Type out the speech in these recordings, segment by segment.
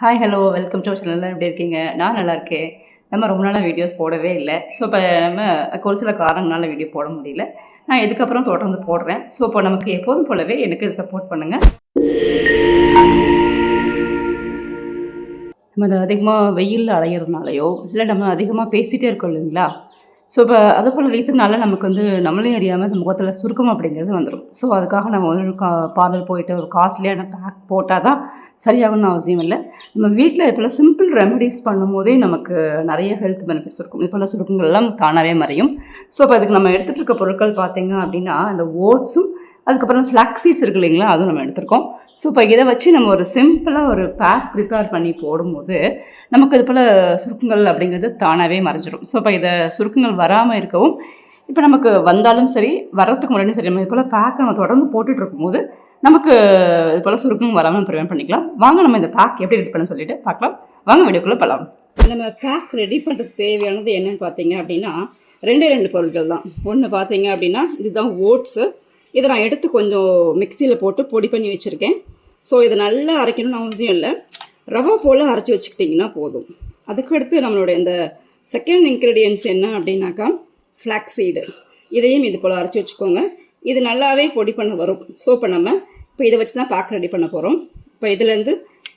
Hi hello welcome to channel எப்படி இருக்கீங்க? நான் நல்லா இருக்கேன். நம்ம ரொம்ப நாளாக வீடியோஸ் போடவே இல்லை. ஸோ இப்போ நம்ம ஒரு சில காரணங்களால் வீடியோ போட முடியல. நான் இதுக்கப்புறம் தொடர்ந்து போடுறேன். ஸோ இப்போ நமக்கு எப்போதும் போலவே எனக்கு சப்போர்ட் பண்ணுங்கள் நம்ம அது அதிகமாக வெயிலில் அலையிறதுனாலையோ இல்லை நம்ம அதிகமாக பேசிகிட்டே இருக்கோம் இல்லைங்களா? ஸோ இப்போ அது போல் ரீசன்னால நமக்கு வந்து நம்மளையும் அறியாமல் அந்த முகத்தில் சுருக்கம் அப்படிங்கிறது வந்துடும் ஸோ அதுக்காக நம்ம வந்து கா பார்லர் போயிட்டு ஒரு காஸ்ட்லியான பேக் போட்டால் தான் சரியாகணும்னு அவசியம் இல்லை. நம்ம வீட்டில் இப்போல்லாம் சிம்பிள் ரெமடிஸ் பண்ணும்போதே நமக்கு நிறைய ஹெல்த் பெனிஃபிட்ஸ் இருக்கும். இப்போல்லாம் சுருக்கங்கள்லாம் தானாகவே மறையும். ஸோ இப்போ அதுக்கு நம்ம எடுத்துகிட்டு இருக்க பொருட்கள் பார்த்திங்க அப்படின்னா இந்த ஓட்ஸும் அதுக்கப்புறம் ஃப்ளாக் சீட்ஸ் இருக்கு இல்லைங்களா அதுவும் நம்ம எடுத்திருக்கோம். ஸோ இப்போ இதை வச்சு நம்ம ஒரு சிம்பிளாக ஒரு பேக் ப்ரிப்பேர் பண்ணி போடும்போது நமக்கு இது போல் சுருக்கங்கள் அப்படிங்கிறது தானாகவே மறைஞ்சிடும் ஸோ இப்போ இதை சுருக்கங்கள் வராமல் இருக்கவும் இப்போ நமக்கு வந்தாலும் சரி வர்றதுக்கு முன்னாடியும் சரி நம்ம இது போல் பேக் நம்ம தொடர்ந்து போட்டுட்ருக்கும்போது நமக்கு இது போல் சுருக்கம் வராமல் ப்ரிவென்ட் பண்ணிக்கலாம். வாங்க நம்ம இந்த பேக் எப்படி ரெடி பண்ண சொல்லிட்டு பார்க்கலாம். வாங்க வீடியோக்குள்ளே போகலாம் நம்ம பேக் ரெடி பண்ணுறதுக்கு தேவையானது என்னன்னு பார்த்தீங்க அப்படின்னா ரெண்டே ரெண்டு பொருட்கள் தான். ஒன்று பார்த்தீங்க அப்படின்னா இதுதான் ஓட்ஸு இதை நான் எடுத்து கொஞ்சம் மிக்சியில் போட்டு பொடி பண்ணி வச்சுருக்கேன். ஸோ இதை நல்லா அரைக்கணும்னு அவசியம் இல்லை. ரவை போல் அரைச்சி வச்சுக்கிட்டிங்கன்னா போதும். அதுக்கடுத்து நம்மளுடைய இந்த செகண்ட் இன்க்ரீடியன்ஸ் என்ன அப்படின்னாக்கா ஃப்ளாக்ஸீடு இதையும் இது போல் அரைச்சி வச்சுக்கோங்க. இது நல்லாவே பொடி பண்ண வரும். ஸோ இப்போ நம்ம இப்போ இதை வச்சு தான் பேக் ரெடி பண்ண போகிறோம் இப்போ இதுலேருந்து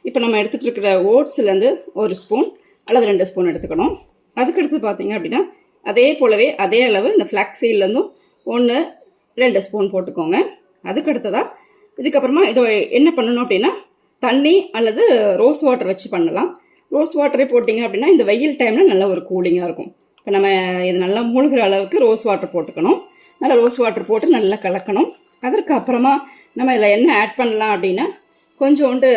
இப்போ நம்ம எடுத்துகிட்டு இருக்கிற ஓட்ஸ்லேருந்து ஒரு ஸ்பூன் அல்லது ரெண்டு ஸ்பூன் எடுத்துக்கணும். அதுக்கடுத்து பார்த்தீங்க அப்படின்னா அதே போலவே அதே அளவு இந்த ஃப்ளாக்ஸீட்லேருந்தும் ஒன்று ரெண்டு ஸ்பூன் போட்டுக்கோங்க. அதுக்கடுத்ததாக இதுக்கப்புறமா இதை என்ன பண்ணணும் அப்படின்னா தண்ணி அல்லது ரோஸ் வாட்டர் வச்சு பண்ணலாம். ரோஸ் வாட்டரே போட்டிங்க அப்படின்னா இந்த வெயில் டைமில் நல்ல ஒரு கூலிங்காக இருக்கும். இப்போ நம்ம இது நல்லா மூழ்கிற அளவுக்கு ரோஸ் வாட்டர் போட்டுக்கணும். நல்லா ரோஸ் வாட்டர் போட்டு நல்லா கலக்கணும். அதற்கு அப்புறமா நம்ம இதில் என்ன ஆட் பண்ணலாம் அப்படின்னா கொஞ்சோண்டு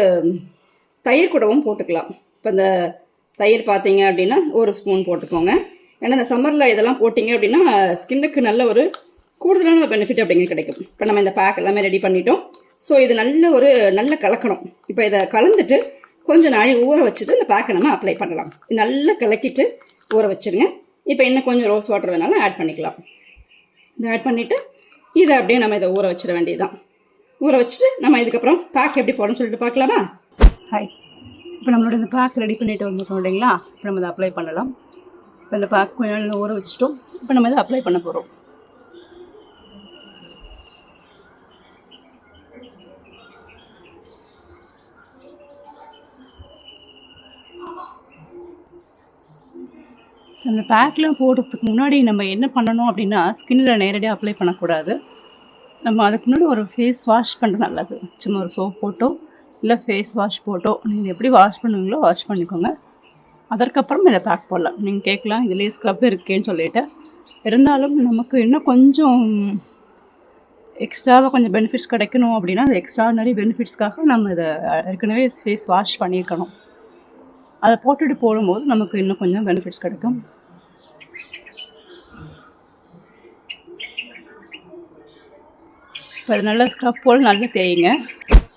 தயிர் கூடவும் போட்டுக்கலாம். இப்போ இந்த தயிர் பார்த்தீங்க அப்படின்னா ஒரு ஸ்பூன் போட்டுக்கோங்க. ஏன்னா இந்த சம்மரில் இதெல்லாம் போட்டிங்க அப்படின்னா ஸ்கின்னுக்கு நல்ல ஒரு கூடுதலான ஒரு பெனிஃபிட் அப்படிங்கிறது கிடைக்கும். இப்போ நம்ம இந்த பேக் எல்லாமே ரெடி பண்ணிட்டோம். ஸோ இது நல்ல ஒரு நல்ல கலக்கணும். இப்போ இதை கலந்துட்டு கொஞ்சம் நாளை ஊற வச்சுட்டு இந்த பேக்கை நம்ம அப்ளை பண்ணலாம். நல்லா கலக்கிட்டு ஊற வச்சுருங்க. இப்போ இன்னும் கொஞ்சம் ரோஸ் வாட்டர் வேணாலும் ஆட் பண்ணிக்கலாம். இதை ஆட் பண்ணிவிட்டு இதை அப்படியே நம்ம இதை ஊற வச்சிட வேண்டியதுதான். ஊற வச்சுட்டு நம்ம இதுக்கப்புறம் பேக் எப்படி போடணும்னு சொல்லிட்டு பார்க்கலாமா? ஹாய் இப்போ நம்மளோட இந்த பேக் ரெடி பண்ணிட்டு வந்துருக்கோம் இல்லைங்களா? இப்போ நம்ம இதை அப்ளை பண்ணலாம். இப்போ இந்த பேக் கொஞ்ச நாள் ஊற வச்சுட்டோம். இப்போ நம்ம இதை அப்ளை பண்ண போகிறோம் அந்த பேக்கில் போடுறதுக்கு முன்னாடி நம்ம என்ன பண்ணணும் அப்படின்னா ஸ்கின்னில் நேரடியாக அப்ளை பண்ணக்கூடாது. நம்ம அதுக்கு முன்னாடி ஒரு ஃபேஸ் வாஷ் பண்ணுறது நல்லது. சும்மா ஒரு சோப் போட்டோ இல்லை ஃபேஸ் வாஷ் போட்டோ. நீங்கள் எப்படி வாஷ் பண்ணுவீங்களோ வாஷ் பண்ணிக்கோங்க. அதற்கப்புறம் இதை பேக் போடலாம். நீங்கள் கேட்கலாம் இதுலேயே ஸ்க்ரப் இருக்கேன்னு சொல்லிட்டு. இருந்தாலும் நமக்கு இன்னும் கொஞ்சம் எக்ஸ்ட்ராவாக கொஞ்சம் பெனிஃபிட்ஸ் கிடைக்கணும் அப்படின்னா அந்த எக்ஸ்ட்ராடனரி பெனிஃபிட்ஸ்க்காக நம்ம இதை ஏற்கனவே ஃபேஸ் வாஷ் பண்ணியிருக்கணும். அதை போட்டுட்டு போடும்போது நமக்கு இன்னும் கொஞ்சம் பெனிஃபிட்ஸ் கிடைக்கும். இப்போ அது நல்லா ஸ்க்ரப் போல் நல்லா தேயுங்க.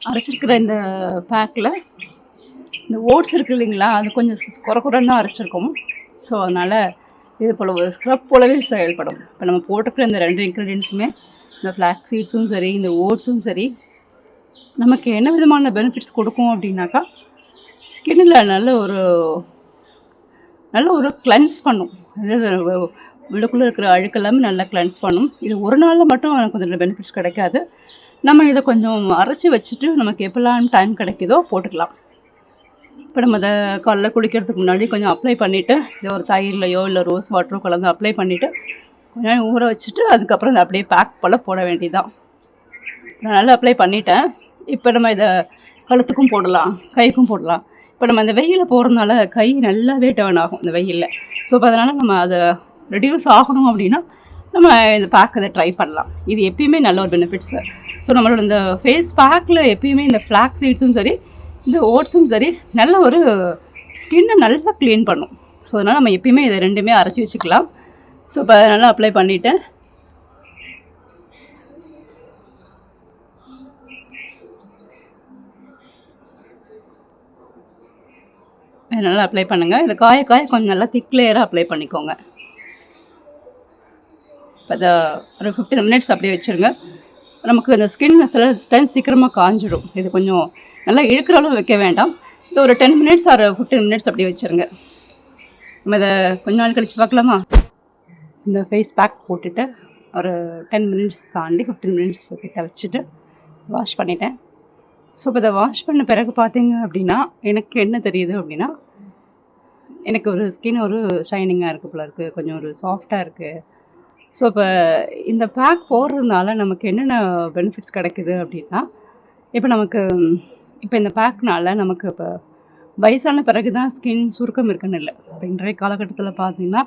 அரைச்சிருக்கிற இந்த பேக்கில் இந்த ஓட்ஸ் இருக்குது இல்லைங்களா அது கொஞ்சம் குறை குறைன்னு தான் அரைச்சிருக்கோம். ஸோ அதனால் இது போல் ஒரு ஸ்க்ரப் போலவே செயல்படும். இப்போ நம்ம போட்டிருக்கிற இந்த ரெண்டு இன்க்ரீடியன்ஸுமே இந்த ஃப்ளாக் சீட்ஸும் சரி இந்த ஓட்ஸும் சரி நமக்கு என்ன விதமான பெனிஃபிட்ஸ் கொடுக்கும் அப்படின்னாக்கா ஸ்கின்னில் நல்ல ஒரு நல்ல ஒரு கிளென்ஸ் பண்ணும். அதாவது உள்ளுக்குள்ளே இருக்கிற அழுக்கெல்லாமே நல்லா கிளென்ஸ் பண்ணும். இது ஒரு நாளில் மட்டும் எனக்கு கொஞ்சம் பெனிஃபிட்ஸ் கிடைக்காது. நம்ம இதை கொஞ்சம் அரைச்சி வச்சுட்டு நமக்கு எப்போல்லாம் டைம் கிடைக்குதோ போட்டுக்கலாம். இப்போ நம்ம அதை காலைல குளிக்கிறதுக்கு முன்னாடி கொஞ்சம் அப்ளை பண்ணிவிட்டு இதை ஒரு தயிர்லையோ இல்லை ரோஸ் வாட்டரோ கலந்து அப்ளை பண்ணிவிட்டு கொஞ்சம் ஊற வச்சுட்டு அதுக்கப்புறம் இதை அப்படியே பேக் போல் போட வேண்டியதுதான். நான் நல்லா அப்ளை பண்ணிட்டேன். இப்போ நம்ம இதை கழுத்துக்கும் போடலாம் கைக்கும் போடலாம். இப்போ நம்ம இந்த வெயிலில் போகிறதுனால கை நல்லாவே டேர்ன் ஆகும் இந்த வெயிலில். ஸோ இப்போ அதனால் நம்ம அதை ரெடியூஸ் ஆகணும் அப்படின்னா நம்ம இந்த பேக் இதை ட்ரை பண்ணலாம். இது எப்பயுமே நல்ல ஒரு பெனிஃபிட்ஸு ஸோ நம்மளோட இந்த ஃபேஸ் பேக்கில் எப்பயுமே இந்த ஃப்ளாக் சீட்ஸும் சரி இந்த ஓட்ஸும் சரி நல்ல ஒரு ஸ்கின்னை நல்லா க்ளீன் பண்ணும். ஸோ அதனால் நம்ம எப்பயுமே இதை ரெண்டுமே அரைச்சி வச்சுக்கலாம். ஸோ இப்போ நல்லா அப்ளை பண்ணிவிட்டேன் நல்லா அப்ளை பண்ணுங்கள் இது காய காய கொஞ்சம் நல்லா திக் லேயராக அப்ளை பண்ணிக்கோங்க. இப்போ அதை ஒரு ஃபிஃப்டீன் மினிட்ஸ் அப்படியே வச்சுருங்க. நமக்கு இந்த ஸ்கின் சில டைம் சீக்கிரமாக காஞ்சிடும் இது கொஞ்சம் நல்லா இழுக்கிற அளவு வைக்க வேண்டாம். இது ஒரு ten minutes or fifteen minutes அப்படியே வச்சுருங்க. நம்ம இதை கொஞ்ச நாள் கழித்து பார்க்கலாமா? இந்த ஃபேஸ் பேக் போட்டுட்டு ஒரு டென் மினிட்ஸ் தாண்டி ஃபிஃப்டீன் மினிட்ஸ் கிட்ட வச்சுட்டு வாஷ் பண்ணிட்டேன். ஸோ இப்போ இதை வாஷ் பண்ண பிறகு பார்த்தீங்க அப்படின்னா எனக்கு என்ன தெரியுது அப்படின்னா எனக்கு ஒரு ஸ்கின் ஒரு ஷைனிங்காக இருக்குது போல இருக்குது கொஞ்சம் ஒரு சாஃப்டாக இருக்குது ஸோ இப்போ இந்த பேக் போடுறதுனால நமக்கு என்னென்ன பெனிஃபிட்ஸ் கிடைக்குது அப்படின்னா இப்போ நமக்கு இப்போ இந்த பேக்னால் நமக்கு இப்போ வயசான பிறகு தான் ஸ்கின் சுருக்கம் இருக்குன்னு இல்லை. இப்போ இன்றைய காலகட்டத்தில் பார்த்தீங்கன்னா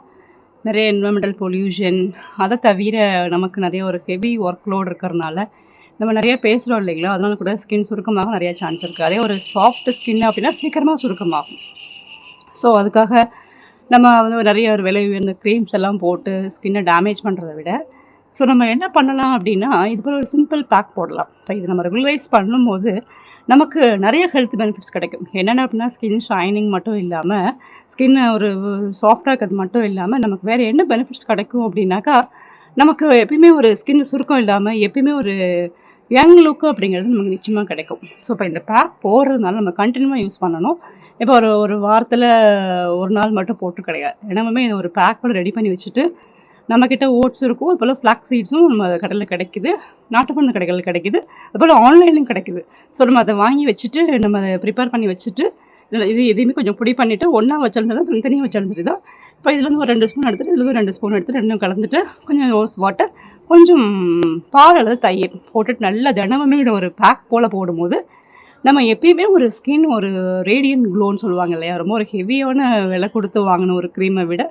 நிறைய என்வரன்மெண்டல் பொல்யூஷன் அதை தவிர நமக்கு நிறைய ஒரு ஹெவி ஒர்க் லோட் இருக்கிறதுனால நம்ம நிறைய பேசுகிறோம் இல்லைங்களா? அதனால கூட ஸ்கின் சுருக்கமாக நிறையா சான்ஸ் இருக்குது அதே ஒரு சாஃப்ட் ஸ்கின் அப்படின்னா சீக்கிரமாக சுருக்கமாகும். ஸோ அதுக்காக நம்ம வந்து நிறைய ஒரு விலை உயர்ந்த க்ரீம்ஸ் எல்லாம் போட்டு ஸ்கின்னை டேமேஜ் பண்ணுறத விட ஸோ நம்ம என்ன பண்ணலாம் அப்படின்னா இது போல் ஒரு சிம்பிள் பேக் போடலாம். இப்போ இது நம்ம ரெகுலரைஸ் பண்ணும்போது நமக்கு நிறைய ஹெல்த் பெனிஃபிட்ஸ் கிடைக்கும். என்னென்ன அப்படின்னா ஸ்கின் ஷைனிங் மட்டும் இல்லாமல் ஸ்கின் ஒரு சாஃப்டாக இருக்கிறது மட்டும் இல்லாமல் நமக்கு வேறு என்ன பெனிஃபிட்ஸ் கிடைக்கும் அப்படின்னாக்கா நமக்கு எப்பயுமே ஒரு ஸ்கின் சுருக்கம் இல்லாமல் எப்பயுமே ஒரு யங் லுக்கு அப்படிங்கிறது நமக்கு நிச்சயமாக கிடைக்கும். ஸோ இப்போ இந்த பேக் போடுறதுனால நம்ம கண்டினியூவாக யூஸ் பண்ணணும். இப்போ ஒரு ஒரு வாரத்தில் ஒரு நாள் மட்டும் போட்டு கிடையாது. தினமுமே இந்த ஒரு பேக் கூட ரெடி பண்ணி வச்சுட்டு நம்மக்கிட்ட ஓட்ஸ் இருக்கும். அது போல் சீட்ஸும் நம்ம கடையில் கிடைக்குது. நாட்டுப்பண்ண கடைகளில் கிடைக்குது. அதுபோல் ஆன்லைன்லையும் கிடைக்குது. ஸோ நம்ம அதை வாங்கி வச்சுட்டு நம்ம அதை ப்ரிப்பேர் பண்ணி வச்சுட்டு இது எதையுமே கொஞ்சம் பொடி பண்ணிவிட்டு ஒன்றா வச்சிருந்தா தனித்தனியாக வச்சிருந்துட்டு தான் இப்போ இதுலேருந்து ஒரு ரெண்டு ஸ்பூன் எடுத்துட்டு இதுலேருந்து ரெண்டு ஸ்பூன் எடுத்து ரெண்டும் கலந்துட்டு கொஞ்சம் ரோஸ் வாட்டர் கொஞ்சம் பால் அல்லது தயிர் போட்டுட்டு நல்லா தினமுமே இதை ஒரு பேக் போல் போடும்போது நம்ம எப்பயுமே ஒரு ஸ்கின் ஒரு ரேடியன் க்ளோன்னு சொல்லுவாங்க இல்லையா? ரொம்ப ஒரு ஹெவியான விலை கொடுத்து வாங்கின ஒரு க்ரீமை விட.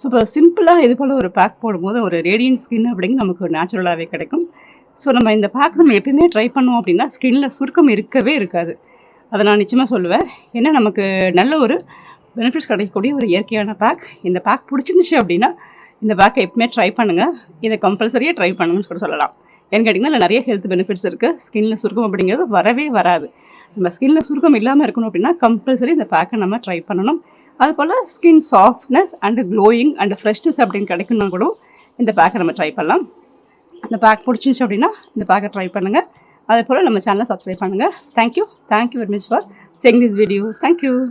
ஸோ இப்போ சிம்பிளாக இது போல் ஒரு பேக் போடும்போது ஒரு ரேடியன் ஸ்கின் அப்படிங்கிறது நமக்கு நேச்சுரலாகவே கிடைக்கும். ஸோ நம்ம இந்த பேக் நம்ம எப்பயுமே ட்ரை பண்ணோம் அப்படின்னா ஸ்கின்ல சுருக்கம் இருக்கவே இருக்காது. அதை நான் நிச்சயமாக சொல்லுவேன். ஏன்னா நமக்கு நல்ல ஒரு பெனிஃபிட்ஸ் கிடைக்கக்கூடிய ஒரு இயற்கையான பேக் இந்த பேக் பிடிச்சிருந்துச்சு அப்படின்னா இந்த பேக்கை எப்பவுமே ட்ரை பண்ணுங்கள் இதை கம்பல்சரியாக ட்ரை பண்ணுங்கன்னு கூட சொல்லலாம். ஏன்னு கேட்டிங்கன்னா நிறைய ஹெல்த் பெனிஃபிட்ஸ் இருக்குது ஸ்கின்ல சுருக்கம் அப்படிங்கிறது வரவே வராது. நம்ம ஸ்கின்ல சுருக்கம் இல்லாமல் இருக்கணும் அப்படின்னா கம்பல்சரி இந்த பேக்கை நம்ம ட்ரை பண்ணணும். அது போல் skin softness and glowing and freshness அப்படின்னு கிடைக்கணும்னா கூட இந்த பேக்கை நம்ம ட்ரை பண்ணலாம். இந்த பேக் பிடிச்சிருச்சு அப்படின்னா இந்த பேக்கை ட்ரை பண்ணுங்கள் அதே போல் நம்ம சேனலை சப்ஸ்கிரைப் பண்ணுங்கள் thank you thank you very much for seeing this video thank you